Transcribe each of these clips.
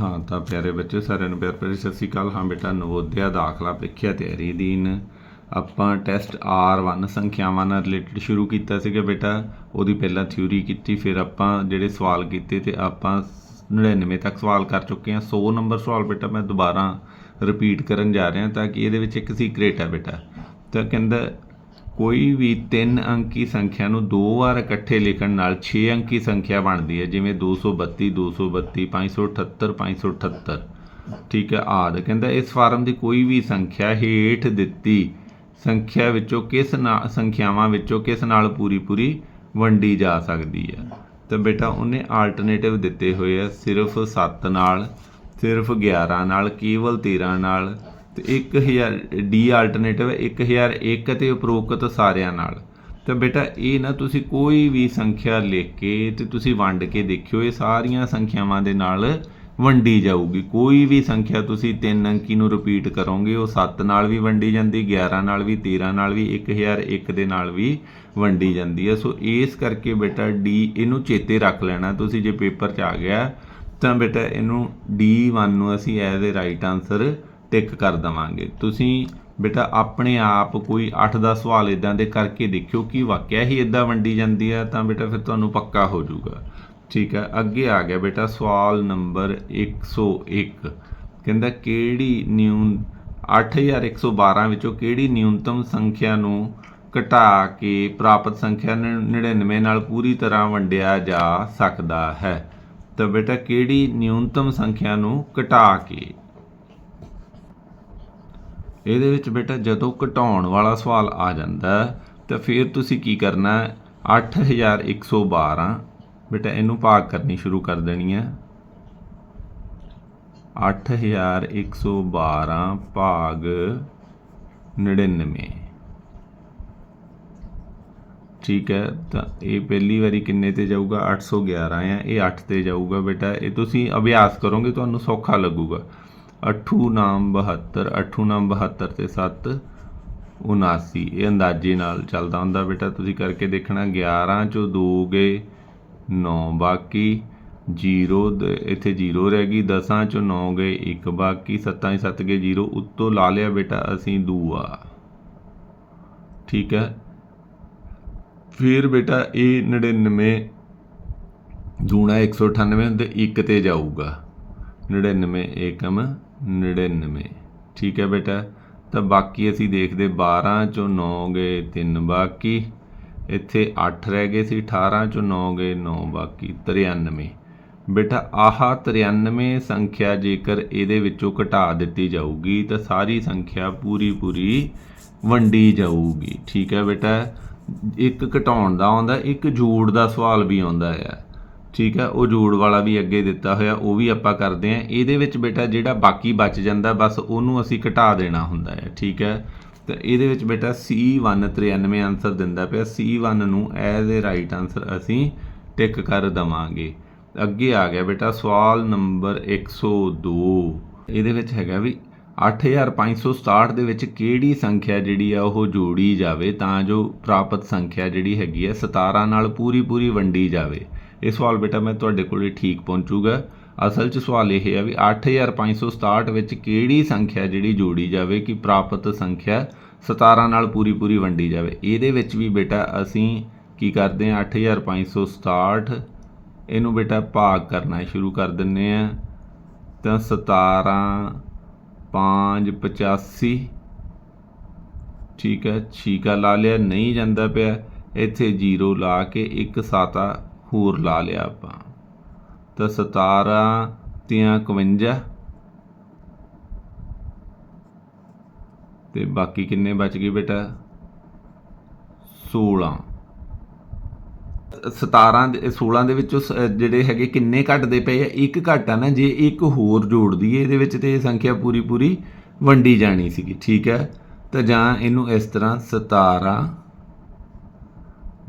ਹਾਂ, ਤਾਂ ਪਿਆਰੇ ਬੱਚੇ ਸਾਰਿਆਂ ਨੂੰ ਪਿਆਰ ਭਰੀ ਸਤਿ ਸ਼੍ਰੀ ਅਕਾਲ। ਹਾਂ ਬੇਟਾ, ਨਵੋਦਿਆ ਦਾਖਲਾ ਪ੍ਰੀਖਿਆ ਤਿਆਰੀ ਦੀਨ। ਆਪਾਂ ਟੈਸਟ R1 ਸੰਖਿਆਵਾਂ ਨਾਲ ਰਿਲੇਟਡ ਸ਼ੁਰੂ ਕੀਤਾ ਸੀਗਾ ਬੇਟਾ। ਉਹਦੀ ਪਹਿਲਾਂ ਥਿਊਰੀ ਕੀਤੀ, ਫਿਰ ਆਪਾਂ ਜਿਹੜੇ ਸਵਾਲ ਕੀਤੇ ਤੇ ਆਪਾਂ 99 ਤੱਕ ਸਵਾਲ ਕਰ ਚੁੱਕੇ ਹਾਂ। 100 ਨੰਬਰ ਸਵਾਲ ਬੇਟਾ, ਮੈਂ ਦੁਬਾਰਾ ਰਿਪੀਟ ਕਰਨ ਜਾ ਰਿਹਾ ਤਾਂ ਕਿ ਇਹਦੇ ਵਿੱਚ ਇੱਕ ਸੀਕ੍ਰੇਟ ਹੈ ਬੇਟਾ। ਤਾਂ ਕਹਿੰਦਾ ਕੋਈ ਵੀ ਤਿੰਨ ਅੰਕੀ ਸੰਖਿਆ ਨੂੰ ਦੋ ਵਾਰ ਇਕੱਠੇ ਲਿਖਣ ਨਾਲ 6 ਅੰਕੀ ਸੰਖਿਆ ਬਣਦੀ ਹੈ, ਜਿਵੇਂ 232 232 578 578 ਠੀਕ ਹੈ, ਆਦ। ਕਹਿੰਦਾ ਇਸ ਫਾਰਮ ਦੀ ਕੋਈ ਵੀ ਸੰਖਿਆ ਹੇਠ ਦਿੱਤੀ ਸੰਖਿਆ ਵਿੱਚੋਂ ਕਿਸ ਨਾਲ ਸੰਖਿਆਵਾਂ ਵਿੱਚੋਂ ਕਿਸ ਨਾਲ ਪੂਰੀ ਪੂਰੀ ਵੰਡੀ ਜਾ ਸਕਦੀ ਹੈ। ਤਾਂ ਬੇਟਾ ਉਹਨੇ ਆਲਟਰਨੇਟਿਵ ਦਿੱਤੇ ਹੋਏ ਆ, ਸਿਰਫ 7 ਨਾਲ, ਸਿਰਫ 11 ਨਾਲ, ਕੇਵਲ 13 ਨਾਲ ਤੇ 1000 ਡੀ ਆਲਟਰਨੇਟਿਵ 1001 ਤੇ ਉਪਰੋਕਤ ਸਾਰਿਆਂ ਨਾਲ। ਤਾਂ ਬੇਟਾ, ਇਹ ਨਾ ਤੁਸੀਂ ਕੋਈ ਵੀ ਸੰਖਿਆ ਲਿਖ ਕੇ ਤੇ ਤੁਸੀਂ ਵੰਡ ਕੇ ਦੇਖਿਓ, ਇਹ ਸਾਰੀਆਂ ਸੰਖਿਆਵਾਂ ਦੇ ਨਾਲ ਵੰਡੀ ਜਾਊਗੀ। ਕੋਈ ਵੀ ਸੰਖਿਆ ਤੁਸੀਂ ਤਿੰਨ ਅੰਕੀ ਨੂੰ ਰਿਪੀਟ ਕਰੋਗੇ, ਉਹ 7 ਨਾਲ ਵੀ ਵੰਡੀ ਜਾਂਦੀ 11 ਨਾਲ ਵੀ 13 ਨਾਲ ਵੀ 1001 ਦੇ ਨਾਲ ਵੀ ਵੰਡੀ ਜਾਂਦੀ ਹੈ। ਸੋ ਇਸ ਕਰਕੇ ਬੇਟਾ, ਡੀ ਇਹਨੂੰ ਚੇਤੇ ਰੱਖ ਲੈਣਾ। ਤੁਸੀਂ ਜੇ ਪੇਪਰ 'ਚ ਆ ਗਿਆ, ਤਾਂ ਬੇਟਾ, ਇਹਨੂੰ D1 ਨੂੰ ਅਸੀਂ as a right answer tick ਕਰ ਦਵਾਂਗੇ। ਤੁਸੀਂ ਬੇਟਾ ਆਪਣੇ ਆਪ ਕੋਈ 8-10 ਸਵਾਲ ਇਦਾਂ ਦੇ ਕਰਕੇ ਦੇਖਿਓ ਕਿ ਵਾਕਿਆ ਹੀ ਇਦਾਂ ਵੰਡੀ ਜਾਂਦੀ ਹੈ ਤਾਂ ਬੇਟਾ ਫਿਰ ਤੁਹਾਨੂੰ ਪੱਕਾ ਹੋ ਜਾਊਗਾ। ਠੀਕ ਹੈ ਅੱਗੇ ਆ ਗਿਆ ਬੇਟਾ ਸਵਾਲ ਨੰਬਰ 101 ਕਹਿੰਦਾ, ਕਿਹੜੀ ਨਿਊਨ 8112 ਵਿੱਚੋਂ ਕਿਹੜੀ ਨਿਊਨਤਮ ਸੰਖਿਆ ਨੂੰ ਘਟਾ ਕੇ ਪ੍ਰਾਪਤ ਸੰਖਿਆ 99 ਨਾਲ ਪੂਰੀ ਤਰ੍ਹਾਂ ਵੰਡਿਆ ਜਾ ਸਕਦਾ ਹੈ? ਤਾਂ ਬੇਟਾ, ਕਿਹੜੀ ਨਿਊਨਤਮ ਸੰਖਿਆ ਨੂੰ ਘਟਾ ਕੇ ਇਹਦੇ ਵਿੱਚ ਬੇਟਾ ਜਦੋਂ ਘਟਾਉਣ ਵਾਲਾ ਸਵਾਲ ਆ ਜਾਂਦਾ ਤਾਂ ਫਿਰ ਤੁਸੀਂ ਕੀ ਕਰਨਾ ਹੈ? 8112 ਬੇਟਾ ਇਹਨੂੰ ਭਾਗ ਕਰਨੀ ਸ਼ੁਰੂ ਕਰ ਦੇਣੀ ਹੈ। 8112 ਭਾਗ 99 ਠੀਕ ਹੈ, ਤਾਂ ਇਹ ਪਹਿਲੀ ਵਾਰੀ ਕਿੰਨੇ ਤੇ ਜਾਊਗਾ? 811 ਆ ਇਹ 8 ਤੇ ਜਾਊਗਾ ਬੇਟਾ। ਇਹ ਤੁਸੀਂ ਅਭਿਆਸ ਕਰੋਗੇ, ਤੁਹਾਨੂੰ ਸੌਖਾ ਲੱਗੂਗਾ। 8 ਨਾਮ 72 8 ਨਾਮ 72 ਤੇ 7 79 ਇਹ ਅੰਦਾਜ਼ੇ ਨਾਲ ਚੱਲਦਾ ਹੁੰਦਾ ਬੇਟਾ। ਤੁਸੀਂ ਕਰਕੇ ਦੇਖਣਾ 11 ਚੋਂ 2 ਗਏ 9 ਬਾਕੀ 0 ਇੱਥੇ 0 ਰਹਿ ਗਈ। 10 ਚੋਂ 9 ਗਏ 1 ਬਾਕੀ 7 ਹੀ 7 ਗਏ 0 ਉੱਤੋਂ ਲਾ ਲਿਆ ਬੇਟਾ, ਅਸੀਂ ਦੂਆ ਠੀਕ ਹੈ? ਫਿਰ ਬੇਟਾ, ਇਹ 99 ਦੂਣਾ 198 ਹੁੰਦੇ 1 ਤੇ ਜਾਊਗਾ। 99 ਏਕਮ 99 ਠੀਕ ਹੈ ਬੇਟਾ, ਤਾਂ ਬਾਕੀ ਅਸੀਂ ਦੇਖਦੇ 12 ਚੋਂ 9 ਗਏ 3 ਬਾਕੀ, ਇੱਥੇ 8 ਰਹਿ ਗਏ ਸੀ 18 ਚੋਂ 9 ਗਏ 9 ਬਾਕੀ 93 ਬੇਟਾ, ਆਹ 93 ਸੰਖਿਆ ਜੇਕਰ ਇਹਦੇ ਵਿੱਚੋਂ ਘਟਾ ਦਿੱਤੀ ਜਾਊਗੀ, ਤਾਂ ਸਾਰੀ ਸੰਖਿਆ ਪੂਰੀ ਪੂਰੀ ਵੰਡੀ ਜਾਊਗੀ। ਠੀਕ ਹੈ ਬੇਟਾ, ਇੱਕ ਘਟਾਉਣ ਦਾ ਆਉਂਦਾ, ਇੱਕ ਜੋੜ ਦਾ ਸਵਾਲ ਵੀ ਆਉਂਦਾ ਹੈ ਠੀਕ ਹੈ, ਉਹ ਜੋੜ ਵਾਲਾ ਵੀ ਅੱਗੇ ਦਿੱਤਾ ਹੋਇਆ, ਉਹ ਵੀ ਆਪਾਂ ਕਰਦੇ ਆਂ ਇਹਦੇ ਵਿੱਚ ਬੇਟਾ ਜਿਹੜਾ ਬਾਕੀ ਬਚ ਜਾਂਦਾ, ਬਸ ਉਹਨੂੰ ਅਸੀਂ ਘਟਾ ਦੇਣਾ ਹੁੰਦਾ ਹੈ, ਠੀਕ ਹੈ। ਤਾਂ ਇਹਦੇ ਵਿੱਚ ਬੇਟਾ C1 93 ਆਨਸਰ ਦਿੰਦਾ ਪਿਆ। C1 ਨੂੰ ਐਜ਼ ਅ ਰਾਈਟ ਆਨਸਰ ਅਸੀਂ ਟਿਕ ਕਰ ਦਵਾਂਗੇ। ਅੱਗੇ ਆ ਗਿਆ ਬੇਟਾ ਸਵਾਲ ਨੰਬਰ 102 ਇਹਦੇ ਵਿੱਚ ਹੈਗਾ ਵੀ 8567 ਦੇ ਵਿੱਚ ਕਿਹੜੀ ਸੰਖਿਆ ਜਿਹੜੀ ਆ ਉਹ ਜੋੜੀ ਜਾਵੇ ਤਾਂ ਜੋ ਪ੍ਰਾਪਤ ਸੰਖਿਆ ਜਿਹੜੀ ਹੈਗੀ ਹੈ 17 ਨਾਲ ਪੂਰੀ ਪੂਰੀ ਵੰਡੀ ਜਾਵੇ। ਇਹ ਸਵਾਲ ਬੇਟਾ ਮੈਂ ਤੁਹਾਡੇ ਕੋਲੇ ਠੀਕ ਪਹੁੰਚੂਗਾ। ਅਸਲ 'ਚ ਸਵਾਲ ਇਹ ਹੈ ਵੀ 8567 ਵਿੱਚ ਕਿਹੜੀ ਸੰਖਿਆ ਜਿਹੜੀ ਜੋੜੀ ਜਾਵੇ ਕਿ ਪ੍ਰਾਪਤ ਸੰਖਿਆ 17 ਨਾਲ ਪੂਰੀ ਪੂਰੀ ਵੰਡੀ ਜਾਵੇ। ਇਹਦੇ ਵਿੱਚ ਵੀ ਬੇਟਾ ਅਸੀਂ ਕੀ ਕਰਦੇ ਹਾਂ 8567 ਇਹਨੂੰ ਬੇਟਾ ਭਾਗ ਕਰਨਾ ਸ਼ੁਰੂ ਕਰ ਦਿੰਨੇ ਆ ਤਾਂ 17 5 85 ਠੀਕ ਹੈ, ਛੀਕਾ ਲਾ ਲਿਆ, ਨਹੀਂ ਜਾਂਦਾ ਪਿਆ। ਇੱਥੇ 0 ਲਾ ਕੇ ਇੱਕ ਸਾਤਾ ਹੋਰ ਲਾ ਲਿਆ ਆਪਾਂ। ਤਾਂ 17 ਤਿਆਂ 51 ਤੇ ਬਾਕੀ ਕਿੰਨੇ ਬਚ ਗਏ ਬੇਟਾ? 16 17 ਦੇ 16 ਦੇ ਵਿੱਚੋਂ ਸ- ਜਿਹੜੇ ਹੈਗੇ ਕਿੰਨੇ ਘਟਦੇ ਪਏ ਆ? ਇੱਕ ਘਟਾ ਨਾ, ਜੇ ਇੱਕ ਹੋਰ ਜੋੜ ਦਈਏ ਇਹਦੇ ਵਿੱਚ ਤੇ ਇਹ ਸੰਖਿਆ ਪੂਰੀ ਪੂਰੀ ਵੰਡੀ ਜਾਣੀ ਸੀਗੀ, ਠੀਕ ਹੈ? ਤਾਂ ਜਾਂ ਇਹਨੂੰ ਇਸ ਤਰ੍ਹਾਂ 17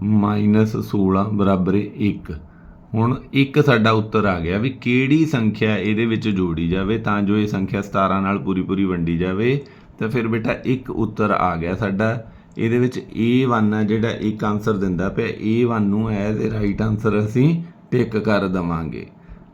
16 ਬਰਾਬਰ 1 ਹੁਣ ਇੱਕ ਸਾਡਾ ਉੱਤਰ ਆ ਗਿਆ ਵੀ ਕਿਹੜੀ ਸੰਖਿਆ ਇਹਦੇ ਵਿੱਚ ਜੋੜੀ ਜਾਵੇ ਤਾਂ ਜੋ ਇਹ ਸੰਖਿਆ 17 ਨਾਲ ਪੂਰੀ ਪੂਰੀ ਵੰਡੀ ਜਾਵੇ। ਤਾਂ ਫਿਰ ਬੇਟਾ ਇੱਕ ਉੱਤਰ ਆ ਗਿਆ ਸਾਡਾ। ਇਹਦੇ ਵਿੱਚ A1 ਆ ਜਿਹੜਾ ਇੱਕ ਆਨਸਰ ਦਿੰਦਾ ਪਿਆ। A1 ਨੂੰ ਐਜ਼ ਅ ਰਾਈਟ ਆਨਸਰ ਅਸੀਂ ਟਿਕ ਕਰ ਦਵਾਂਗੇ।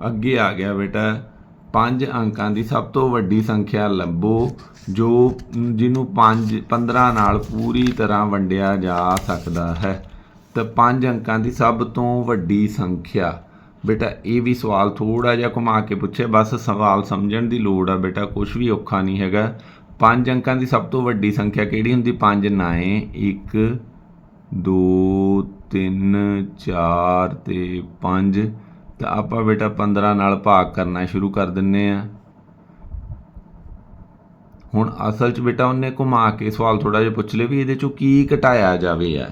ਅੱਗੇ ਆ ਗਿਆ ਬੇਟਾ। ਪੰਜ ਅੰਕਾਂ ਦੀ ਸਭ ਤੋਂ ਵੱਡੀ ਸੰਖਿਆ ਲੱਭੋ, ਜੋ ਜਿਹਨੂੰ 5 15 ਨਾਲ ਪੂਰੀ ਤਰ੍ਹਾਂ ਵੰਡਿਆ ਜਾ ਸਕਦਾ ਹੈ। ਤਾਂ ਪੰਜ ਅੰਕਾਂ ਦੀ ਸਭ ਤੋਂ ਵੱਡੀ ਸੰਖਿਆ। ਬੇਟਾ, ਇਹ ਵੀ ਸਵਾਲ ਥੋੜਾ ਜਿਹਾ ਘੁਮਾ ਕੇ ਪੁੱਛਿਆ ਬਸ ਸਵਾਲ ਸਮਝਣ ਦੀ ਲੋੜ ਆ ਬੇਟਾ ਕੁਝ ਵੀ ਔਖਾ ਨਹੀਂ ਹੈਗਾ। ਪੰਜ ਅੰਕਾਂ ਦੀ ਸਭ ਤੋਂ ਵੱਡੀ ਸੰਖਿਆ ਕਿਹੜੀ ਹੁੰਦੀ? ਪੰਜ ਨਾਏ 1 2 3 4 ਤੇ 5 ਤਾਂ ਆਪਾਂ ਬੇਟਾ 15 ਨਾਲ ਭਾਗ ਕਰਨਾ ਸ਼ੁਰੂ ਕਰ ਦਿੰਨੇ ਆ। ਹੁਣ ਅਸਲ 'ਚ ਬੇਟਾ ਉਹਨੇ ਘੁਮਾ ਕੇ ਸਵਾਲ ਥੋੜਾ ਜਿਹਾ ਪੁੱਛ ਲਿਆ ਵੀ ਇਹਦੇ 'ਚੋਂ ਕੀ ਘਟਾਇਆ ਜਾਵੇ ਆ।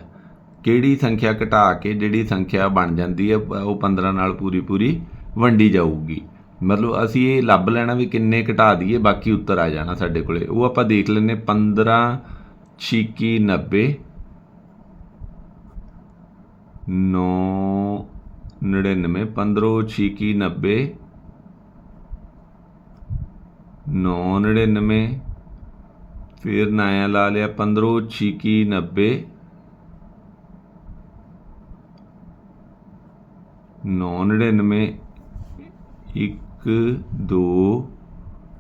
ਕਿਹੜੀ ਸੰਖਿਆ ਘਟਾ ਕੇ ਜਿਹੜੀ ਸੰਖਿਆ ਬਣ ਜਾਂਦੀ ਹੈ ਉਹ 15 ਨਾਲ ਪੂਰੀ ਪੂਰੀ ਵੰਡੀ ਜਾਊਗੀ। ਮਤਲਬ ਅਸੀਂ ਇਹ ਲੱਭ ਲੈਣਾ ਵੀ ਕਿੰਨੇ ਘਟਾ ਦਈਏ, ਬਾਕੀ ਉੱਤਰ ਆ ਜਾਣਾ ਸਾਡੇ ਕੋਲੇ। ਉਹ ਆਪਾਂ ਦੇਖ ਲੈਨੇ 15 ਛਿੱਕੀ 90 9 99 15 ਛਿੱਕੀ 90 9 99 ਫਿਰ ਨਾਇਆ ਲਾ ਲਿਆ 15 ਛਿੱਕੀ 90 999 1 2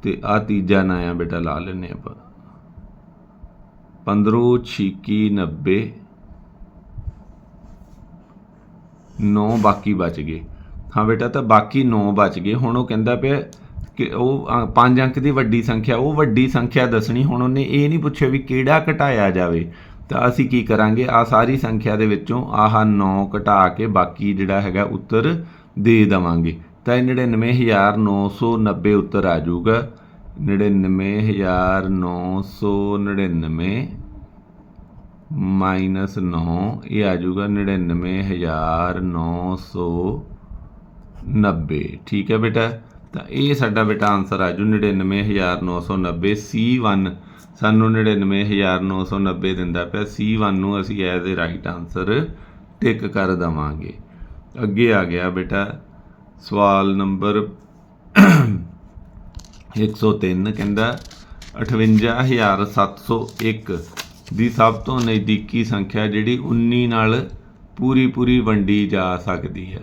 ਤੇ ਆ ਤੀਜਾ ਨਾਇਆ ਬੇਟਾ, ਲਾ ਲੈਨੇ ਆਪਾਂ। 15 ਛਿੱਕੀ 90 9 ਬਾਕੀ ਬਚ ਗਏ। ਹਾਂ ਬੇਟਾ, ਤਾਂ ਬਾਕੀ 9 ਬਚ ਗਏ। ਹੁਣ ਉਹ ਕਹਿੰਦਾ ਪਿਆ ਕਿ ਉਹ ਪੰਜ ਅੰਕ ਦੀ ਵੱਡੀ ਸੰਖਿਆ, ਉਹ ਵੱਡੀ ਸੰਖਿਆ ਦੱਸਣੀ। ਹੁਣ ਉਹਨੇ ਇਹ ਨਹੀਂ ਪੁੱਛਿਆ ਵੀ ਕਿਹੜਾ ਘਟਾਇਆ ਜਾਵੇ। ਤਾਂ ਅਸੀਂ ਕੀ ਕਰਾਂਗੇ? ਆ ਸਾਰੀ ਸੰਖਿਆ ਦੇ ਵਿੱਚੋਂ ਆਹ 9 ਘਟਾ ਕੇ ਬਾਕੀ ਜਿਹੜਾ ਹੈਗਾ ਉੱਤਰ ਦੇ ਦਵਾਂਗੇ। ਤਾਂ ਇਹ 99990 ਉੱਤਰ ਆ ਜਾਊਗਾ। 99999 ਮਾਈਨਸ 9 ਇਹ ਆ ਜਾਊਗਾ 99990 ਠੀਕ ਹੈ ਬੇਟਾ? ਤਾਂ ਇਹ ਸਾਡਾ ਬੇਟਾ ਆਨਸਰ ਆ ਜੂ 99990 C1 ਸਾਨੂੰ 99990 ਦਿੰਦਾ ਪਿਆ। C1 ਨੂੰ ਅਸੀਂ as a right answer tick ਕਰ ਦਵਾਂਗੇ। ਅੱਗੇ ਆ ਗਿਆ ਬੇਟਾ। ਸਵਾਲ ਨੰਬਰ 103 ਕਹਿੰਦਾ 58701 ਦੀ ਸਭ ਤੋਂ ਨਜ਼ਦੀਕੀ ਸੰਖਿਆ ਜਿਹੜੀ 19 ਨਾਲ ਪੂਰੀ ਪੂਰੀ ਵੰਡੀ ਜਾ ਸਕਦੀ ਹੈ।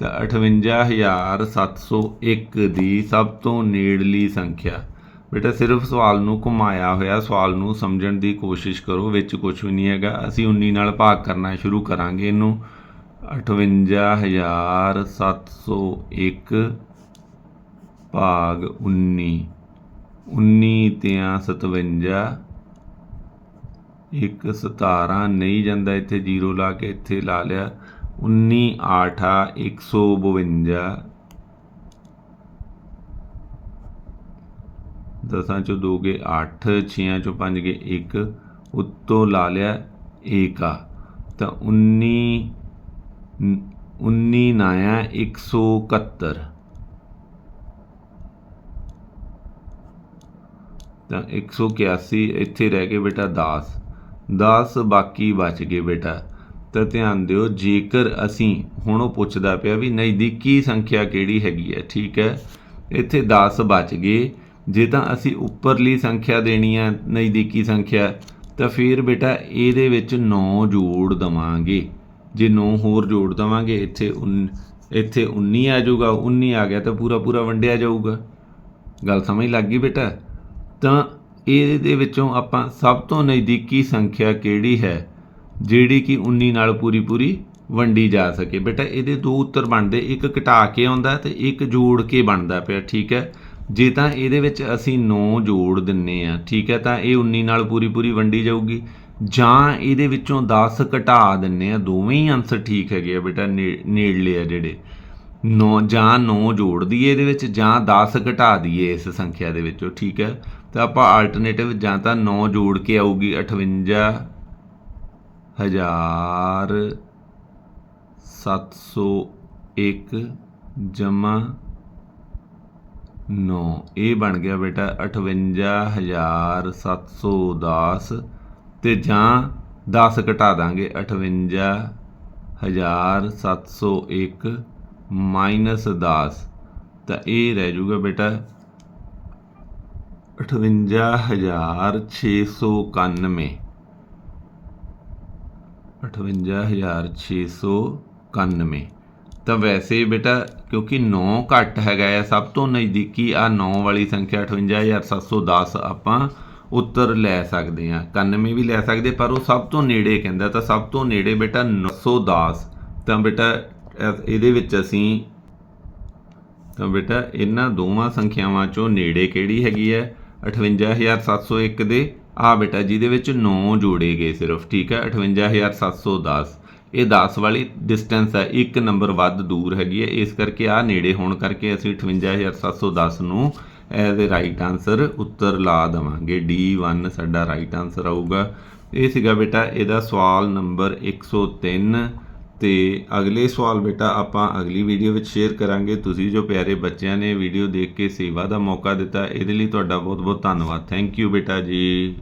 ਤਾਂ 58701 ਦੀ ਸਭ ਤੋਂ ਨੇੜਲੀ ਸੰਖਿਆ। ਬੇਟਾ, ਸਿਰਫ ਸਵਾਲ ਨੂੰ ਘੁਮਾਇਆ ਹੋਇਆ, ਸਵਾਲ ਨੂੰ ਸਮਝਣ ਦੀ ਕੋਸ਼ਿਸ਼ ਕਰੋ, ਵਿੱਚ ਕੁਝ ਵੀ ਨਹੀਂ ਹੈਗਾ। ਅਸੀਂ 19 ਨਾਲ ਭਾਗ ਕਰਨਾ ਸ਼ੁਰੂ ਕਰਾਂਗੇ। ਇਹਨੂੰ 58701 ਭਾਗ 19 19 ਤਿਆਂ 57 ਇੱਕ 17 ਨਹੀਂ ਜਾਂਦਾ ਇੱਥੇ 0 ਲਾ ਕੇ ਇੱਥੇ ਲਾ ਲਿਆ। 19 8 152 ਦਸਾਂ ਚੋਂ ਦੋ ਗਏ 8 ਛੇਆਂ ਚੋਂ ਪੰਜ ਗਏ 1 ਉੱਤੋਂ ਲਾ ਲਿਆ ਏਕਾ ਤਾਂ 19 19 ਨਾਇਆ 171 ਤਾਂ 181 ਇੱਥੇ ਰਹਿ ਗਏ ਬੇਟਾ 10 10 ਬਾਕੀ ਬਚ ਗਏ ਬੇਟਾ। ਤਾਂ ਧਿਆਨ ਦਿਓ, ਜੇਕਰ ਅਸੀਂ ਹੁਣ ਉਹ ਪੁੱਛਦਾ ਪਿਆ ਵੀ ਨਜ਼ਦੀਕੀ ਸੰਖਿਆ ਕਿਹੜੀ ਹੈਗੀ ਹੈ, ਠੀਕ ਹੈ? ਇੱਥੇ 10 ਬਚ ਗਏ। ਜੇ ਤਾਂ ਅਸੀਂ ਉੱਪਰਲੀ ਸੰਖਿਆ ਦੇਣੀ ਹੈ, ਨਜ਼ਦੀਕੀ ਸੰਖਿਆ, ਤਾਂ ਫਿਰ ਬੇਟਾ ਇਹਦੇ ਵਿੱਚ 9 ਜੋੜ ਦਵਾਂਗੇ। ਜੇ 9 ਹੋਰ ਜੋੜ ਦਵਾਂਗੇ, ਇੱਥੇ ਉਨ- ਇੱਥੇ 19 ਆ ਜਾਊਗਾ 19 ਆ ਗਿਆ ਤਾਂ ਪੂਰਾ ਪੂਰਾ ਵੰਡਿਆ ਜਾਊਗਾ। ਗੱਲ ਸਮਝ ਲੱਗ ਗਈ ਬੇਟਾ? ਤਾਂ ਇਹਦੇ ਵਿੱਚੋਂ ਆਪਾਂ ਸਭ ਤੋਂ ਨਜ਼ਦੀਕੀ ਸੰਖਿਆ ਕਿਹੜੀ ਹੈ, ਜਿਹੜੀ ਕਿ 19 ਨਾਲ ਪੂਰੀ ਪੂਰੀ ਵੰਡੀ ਜਾ ਸਕੇ? ਬੇਟਾ, ਇਹਦੇ ਦੋ ਉੱਤਰ ਬਣਦੇ, ਇੱਕ ਘਟਾ ਕੇ ਆਉਂਦਾ ਤੇ ਇੱਕ ਜੋੜ ਕੇ ਬਣਦਾ ਪਿਆ, ਠੀਕ ਹੈ? ਜੇ ਤਾਂ ਇਹਦੇ ਵਿੱਚ ਅਸੀਂ 9 ਜੋੜ ਦਿੰਨੇ ਆ, ਠੀਕ ਹੈ, ਤਾਂ ਇਹ 19 ਨਾਲ ਪੂਰੀ ਪੂਰੀ ਵੰਡੀ ਜਾਊਗੀ। ਜਾਂ ਇਹਦੇ ਵਿੱਚੋਂ 10 ਘਟਾ ਦਿੰਨੇ ਆ, ਦੋਵੇਂ ਹੀ ਆਨਸਰ ਠੀਕ ਹੈਗੇ ਆ ਬੇਟਾ, ਨੇ- ਨੇੜਲੇ ਆ ਜਿਹੜੇ। 9 ਜਾਂ 9 ਜੋੜ ਦਈਏ ਇਹਦੇ ਵਿੱਚ, ਜਾਂ 10 ਘਟਾ ਦਈਏ ਇਸ ਸੰਖਿਆ ਦੇ ਵਿੱਚੋਂ, ਠੀਕ ਹੈ। ਤਾਂ ਆਪਾਂ ਆਲਟਰਨੇਟਿਵ ਜਾਂ ਤਾਂ 9 ਜੋੜ ਕੇ ਆਊਗੀ 58 ਹਜ਼ਾਰ 701 ਜਮਾ 9 ਇਹ ਬਣ ਗਿਆ ਬੇਟਾ 58710 ਤੇ ਜਾਂ 10 ਘਟਾ ਦਾਂਗੇ 58701 ਮਾਈਨਸ 10 ਤਾਂ ਇਹ ਰਹਿ ਜਾਊਗਾ ਬੇਟਾ 58691 58691 ਤਾਂ ਵੈਸੇ ਬੇਟਾ, ਕਿਉਂਕਿ 9 ਘੱਟ ਹੈਗਾ ਆ, ਸਭ ਤੋਂ ਨਜ਼ਦੀਕੀ ਆ 9 ਵਾਲੀ ਸੰਖਿਆ 58710 ਆਪਾਂ ਉੱਤਰ ਲੈ ਸਕਦੇ ਆ 91 ਵੀ ਲੈ ਸਕਦੇ, ਪਰ ਉਹ ਸਭ ਤੋਂ ਨੇੜੇ ਕਹਿੰਦਾ, ਤਾਂ ਸਭ ਤੋਂ ਨੇੜੇ ਬੇਟਾ 910 ਤਾਂ ਬੇਟਾ ਇਹਦੇ ਵਿੱਚ ਅਸੀਂ, ਤਾਂ ਬੇਟਾ ਇਹਨਾਂ ਦੋਵਾਂ ਸੰਖਿਆਵਾਂ ਚੋਂ ਨੇੜੇ ਕਿਹੜੀ ਹੈਗੀ ਹੈ? 58701 ਦੇ ਆ ਬੇਟਾ ਜਿਹਦੇ ਵਿੱਚ 9 ਜੋੜੇ ਗਏ ਸਿਰਫ, ਠੀਕ ਹੈ? 58710 ਇਹ 10 ਵਾਲੀ ਡਿਸਟੈਂਸ ਹੈ, ਇੱਕ ਨੰਬਰ ਵੱਧ ਦੂਰ ਹੈਗੀ ਹੈ। ਇਸ ਕਰਕੇ ਆ ਨੇੜੇ ਹੋਣ ਕਰਕੇ ਅਸੀਂ 58710 ਨੂੰ ਐਜ਼ ਅ ਰਾਈਟ ਆਨਸਰ ਉੱਤਰ ਲਾ ਦਵਾਂਗੇ। D1 ਸਾਡਾ ਰਾਈਟ ਆਨਸਰ ਆਊਗਾ। ਇਹ ਸੀਗਾ ਬੇਟਾ ਇਹਦਾ ਸਵਾਲ ਨੰਬਰ 103 ਤੇ ਅਗਲੇ ਸਵਾਲ ਬੇਟਾ ਆਪਾਂ ਅਗਲੀ ਵੀਡੀਓ ਵਿੱਚ ਸ਼ੇਅਰ ਕਰਾਂਗੇ। ਤੁਸੀਂ ਜੋ ਪਿਆਰੇ ਬੱਚਿਆਂ ਨੇ ਵੀਡੀਓ ਦੇਖ ਕੇ ਸੇਵਾ ਦਾ ਮੌਕਾ ਦਿੱਤਾ, ਇਹਦੇ ਲਈ ਤੁਹਾਡਾ ਬਹੁਤ ਬਹੁਤ ਧੰਨਵਾਦ। ਥੈਂਕ ਯੂ ਬੇਟਾ ਜੀ।